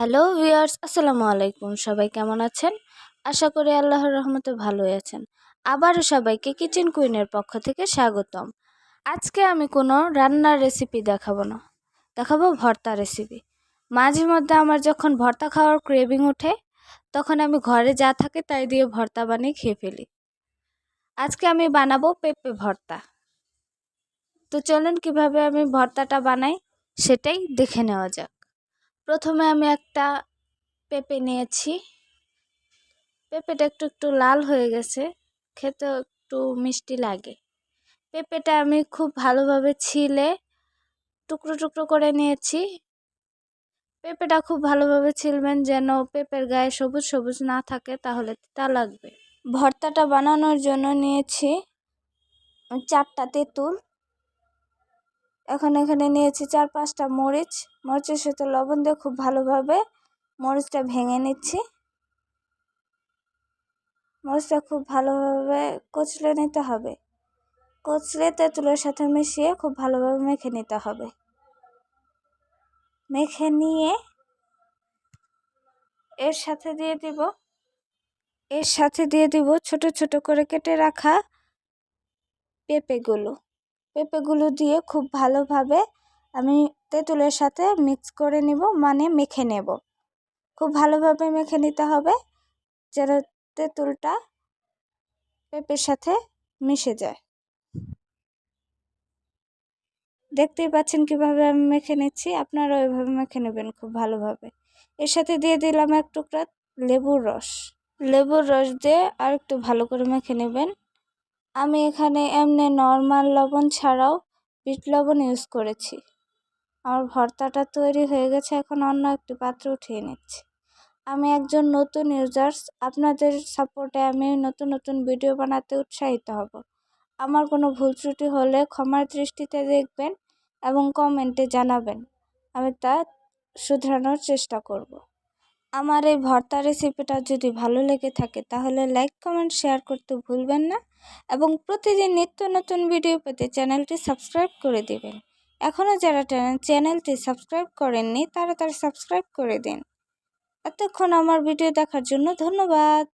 Hello viewers, আসসালামু আলাইকুম। সবাই কেমন আছেন? আশা করি আল্লাহর রহমতে ভালোই আছেন। আবারও সবাইকে কিচেন কুইনের পক্ষ থেকে স্বাগতম। আজকে আমি কোনো রান্নার রেসিপি দেখাবো না, দেখাবো ভর্তা রেসিপি। মাঝে মধ্যে আমার যখন ভর্তা খাওয়ার ক্রেভিং ওঠে, তখন আমি ঘরে যা থাকে তাই দিয়ে ভর্তা বানিয়ে খেয়ে ফেলি। আজকে আমি বানাবো পেঁপে ভর্তা। তো চলুন কীভাবে আমি ভর্তাটা বানাই সেটাই দেখে নেওয়া যাক। প্রথমে আমি একটা পেঁপে নিয়েছি। পেঁপেটা একটু একটু লাল হয়ে গেছে খেতে একটু মিষ্টি লাগে। পেঁপেটা আমি খুব ভালোভাবে ছিলে, টুকরো টুকরো করে নিয়েছি। পেঁপেটা খুব ভালোভাবে ছিলবেন যেন পেঁপের গায়ে সবুজ সবুজ না থাকে, তাহলে তা লাগবে। ভর্তাটা বানানোর জন্য নিয়েছি চারটা তেঁতুল। এখন এখানে নিয়েছি চার পাঁচটা মরিচ। মরিচের সাথে লবণ দিয়ে খুব ভালোভাবে মরিচটা ভেঙে নিচ্ছি। মরিচটা খুব ভালোভাবে কচলে নিতে হবে। কচলে তেঁতুলের সাথে মিশিয়ে খুব ভালোভাবে মেখে নিতে হবে। মেখে নিয়ে এর সাথে দিয়ে দিব, এর সাথে দিয়ে দিব ছোট ছোট করে কেটে রাখা পেঁপেগুলো। পেঁপেগুলো দিয়ে খুব ভালোভাবে আমি তেঁতুলের সাথে মিক্স করে নেব মানে মেখে নেব। খুব ভালোভাবে মেখে নিতে হবে, যেন তেঁতুলটা পেঁপের সাথে মিশে যায়। দেখতেই পাচ্ছেন কীভাবে আমি মেখে নিচ্ছি আপনারা ওইভাবে মেখে নেবেন খুব ভালোভাবে। এর সাথে দিয়ে দিলাম এক টুকরা লেবুর রস। লেবুর রস দিয়ে আর একটু ভালো করে মেখে নেবেন। আমি এখানে এমনি নর্মাল লবণ ছাড়াও বিট লবণ ইউজ করেছি। আমার ভর্তাটা তৈরি হয়ে গেছে, এখন অন্য একটি পাত্র উঠিয়ে নিচ্ছি। আমি একজন নতুন ইউজার্স আপনাদের সাপোর্টে আমি নতুন নতুন ভিডিও বানাতে উৎসাহিত হব। আমার কোনো ভুল ত্রুটি হলে ক্ষমার দৃষ্টিতে দেখবেন এবং কমেন্টে জানাবেন। আমি তা শুধরানোর চেষ্টা করব। আমার এই ভর্তা রেসিপিটা যদি ভালো লেগে থাকে, তাহলে লাইক কমেন্ট শেয়ার করতে ভুলবেন না এবং প্রতিদিন নিত্য নতুন ভিডিও পেতে চ্যানেলটি সাবস্ক্রাইব করে দেবেন। এখনও যারা চ্যানেলটি সাবস্ক্রাইব করেননি, তারা তার সাবস্ক্রাইব করে দিন। এতক্ষণ আমার ভিডিও দেখার জন্য ধন্যবাদ।